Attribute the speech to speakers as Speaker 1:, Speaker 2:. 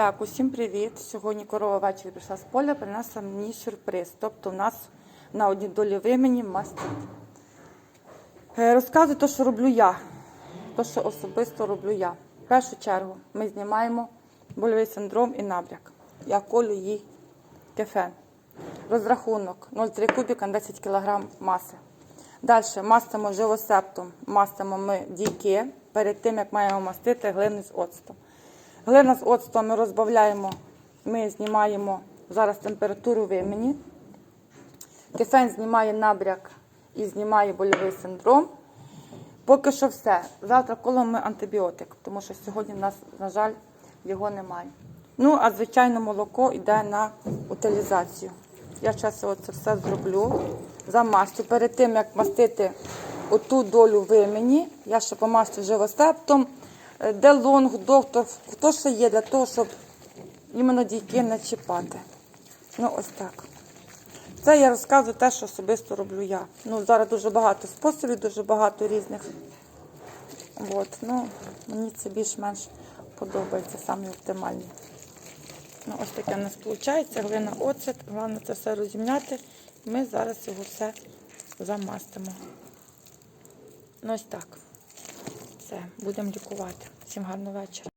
Speaker 1: Так, усім привіт. Сьогодні корова ввечері прийшла з поля, принесла мені сюрприз. Тобто у нас на одній долі вимені мастит. Е, Розказую те, що роблю я. Те, що особисто роблю я. В першу чергу ми знімаємо больовий синдром і набряк. Я колю їй кефен. Розрахунок 0,3 кубіка на 10 кг маси. Далі мастимо живосептом, мастимо ми дійки перед тим, як маємо мастити глини з оцтом. Глина з оцтом ми розбавляємо, ми знімаємо зараз температуру вимені. Кефен знімає набряк і знімає больовий синдром. Поки що все. Завтра коло ми антибіотик, тому що сьогодні в нас, на жаль, його немає. Ну, а звичайно, молоко йде на утилізацію. Я зараз це все зроблю, замастю. Перед тим, як мастити оту долю вимені, я ще помастю живостептом, е, делонг, доктор, хто ще є для того, щоб іменно дійки не чіпати. Ну, ось так. Це я розказую те, що особисто роблю я. Ну, зараз дуже багато способів, дуже багато різних. От, ну, мені це більш-менш подобається, самі оптимальні. Ну, ось таке у нас виходить. Глина оцет. Головне це все розімняти. Ми зараз його все замастимо. Ну, ось так. Все, будемо лікувати. Всім гарного вечора.